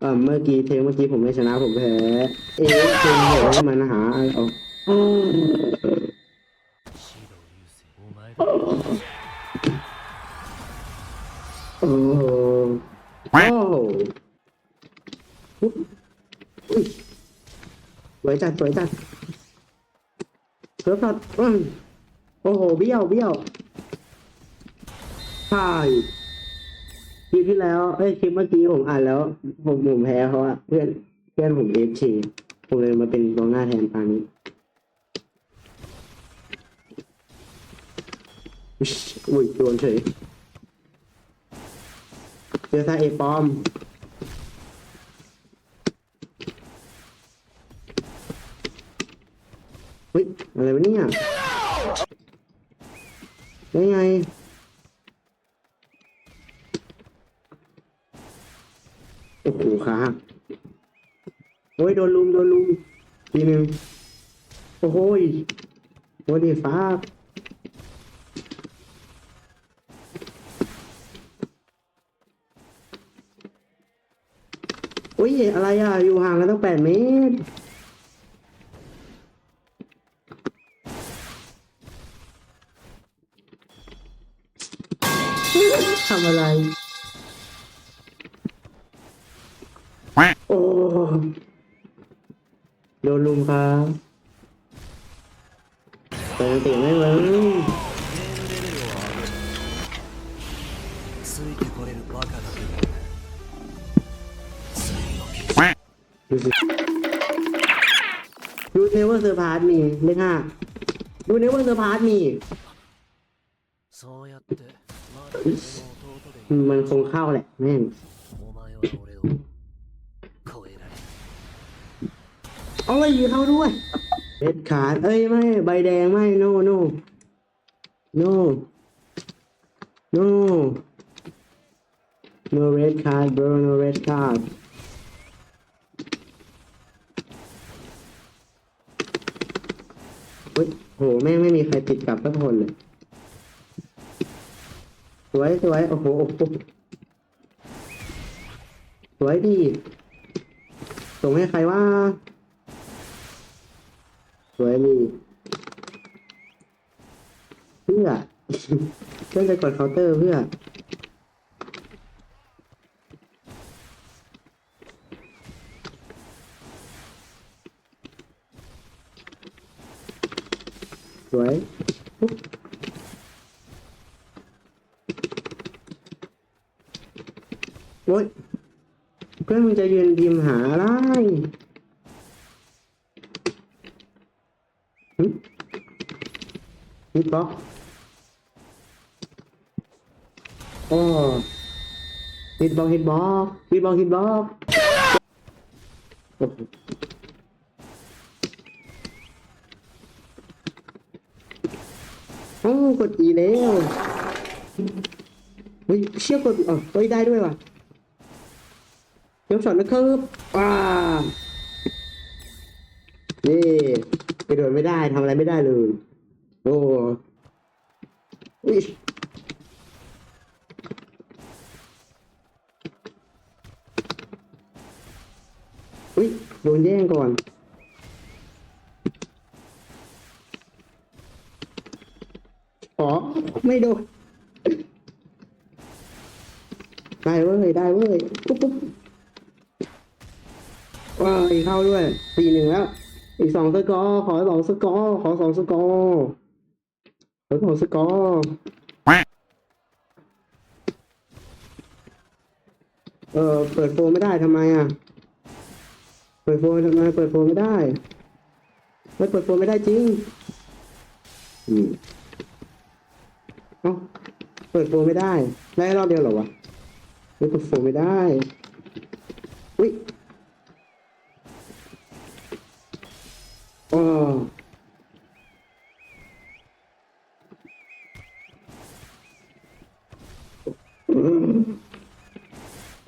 เออเมื่อกี้เพลงเมื่อกี้ผมไม่ชนะผมแพ้เอ๊ะเพลงเหรอมันหาเอาโอ้โหโอ้โหสวยจัดสวยจัดสวยจัดโอ้โหเบี้ยวเบี้ยวใช่ คลิปที่แล้วเอ้ยคลิปเมื่อกี้ผมอ่านแล้ว ผมผมแพ้เขาอะเพื่อนเพื่อนผมเอฟชีผมเลยมาเป็นกองหน้าแทนตานี้อุ้ยโดนเฉยเจอซาเอปอมเฮ้ยอะไรวะเนี่ยได้ไง อ้โหขาหักโอ้ยโดนลุมโดนลุมทีหนึ่งโอ้โหโอ้ดีฟ้าโอ้ยอะไรอะ อยู่ห่างกันตั้งแปดเมตรทำอะไร โดนลุมครับเติมติไม่เลยดูเนเวอร์เซอร์พาร์ตมีเลขห้าดูเนเวอร์เซอร์พาร์ตมีมันคงเข้าแหละแม่ง เอาไว้เขาด้วยเด็ดขาดเอ้ยไม่ใบแดงไม่โนโนโนโน no red card bro no red card เฮ้ยโหแม่งไม่มีใครติดกลับสักคนเลย สวยสวยโอ้โหโอ้โหสวยดีส่งให้ใครว่า วยดีเพื่อเพื่อจะกดเคาน์เตอร์เพื่อสวยปุ๊บโอ้ยเพื่อนมึงจะยืนพิมหาอะไร ฮิตบ็อกโอ้ฮิตบ็อกฮิตบ็อกฮิตบ็อกฮิตบ็อกโอ้โหโอ้กดอีแล้วเฮ้ยเชี่ยกดอ๋อเฮ้ยได้ด้วยว่ะเดี๋ยวสอนนะครับว้านี่กระโดดไม่ได้ทำอะไรไม่ได้เลย โอ้อุ้ยอุ้ยโดนแย่งก่อนขอไม่โดนได้เว้ยได้เว้ยปุ๊บปุ๊บว้ายเข้าด้วยสี่หนึ่งแล้ว อีกสองสกอร์ขอสองสกอร์ขอสองสกอร์ ขอสองสกอร์เออเปิดโฟมไม่ได้ทำไมอะ เปิดโฟมทำไมเปิดโฟมไม่ได้ไม่เปิดโฟมไม่ได้จริง อืมเอ้าเปิดโฟมไม่ได้ ได้รอบเดียวเหรอวะไม่เปิดโฟมไม่ได้ อุ้ยอ๋อ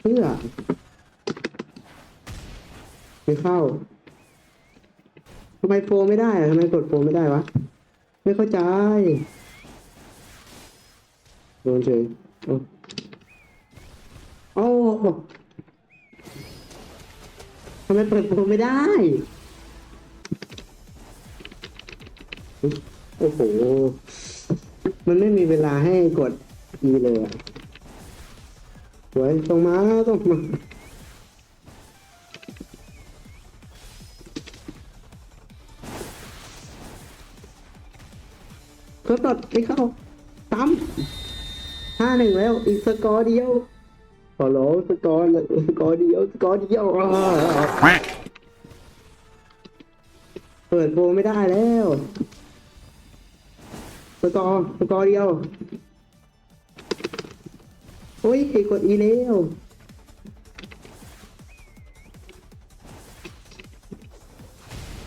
เพื่อไม่เข้าทำไมโฟไม่ได้อะทำไมกดโฟไม่ได้วะ ไม่เข้าใจ โดนเฉยโอ้โอ้ำไมเปิดโปรไม่ได้ โอ้โห มันไม่มีเวลาให้กดอีเลยอะ สวยตรงมาตรงมาก็ตัดไม่เข้าตั้มห้าหนึ่งแล้ว อีกสกอร์เดียวขอร้องสกอร์สกอร์เดียวสกอร์เดียวอ่าเปิดโปรไม่ได้แล้วสกอร์สกอร์เดียว โอ้ยกดอีเร็ว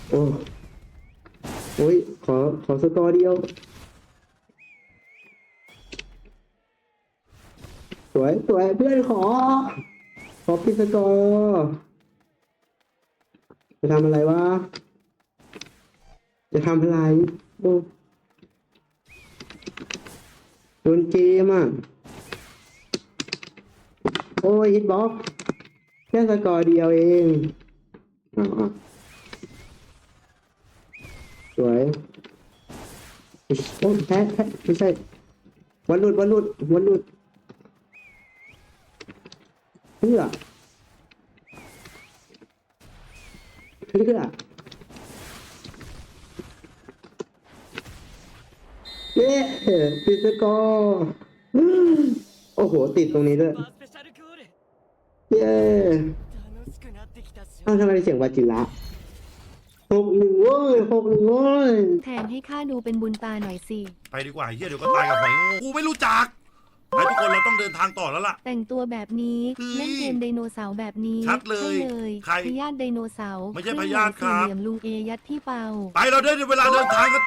โอ้โอ้ยขอขอสกอร์เดียว สวยสวยเพื่อนขอ ขอพิสกอร์จะทำอะไรวะ จะทำอะไรโอ้โดนเกมอะ โอ้ยอิทบ็อกแค่สกอร์เดียวเองสวยโอ้แพ้แพ้ไม่ใช่วันหลุดวันหลุดวันหลุดเพื่อเพื่อเย้ติดสกอร์โอ้โห ติดตรงนี้ด้วย เย้อ้าวทำไมเสียงวาจิระหกหนึ่งเว้ยหกหนึ่งเว้ยแทนให้ข้าดูเป็นบุญตาหน่อยสิ ไปดีกว่าเฮียเดี๋ยวก็ตายกับไหอยงูกูไม่รู้จักไปทุกคนเราต้องเดินทางต่อแล้วล่ะ แต่งตัวแบบนี้เล่นเกมไดโนเสาร์แบบนี้ชัดเลยใช่เลยครพยาธิไดโนเสาร์ไม่ใช่พยาธิครับ เรื่เหลี่ยมลุงเอยัดที่เปา ไปเราได้เวลาเดินทางกัน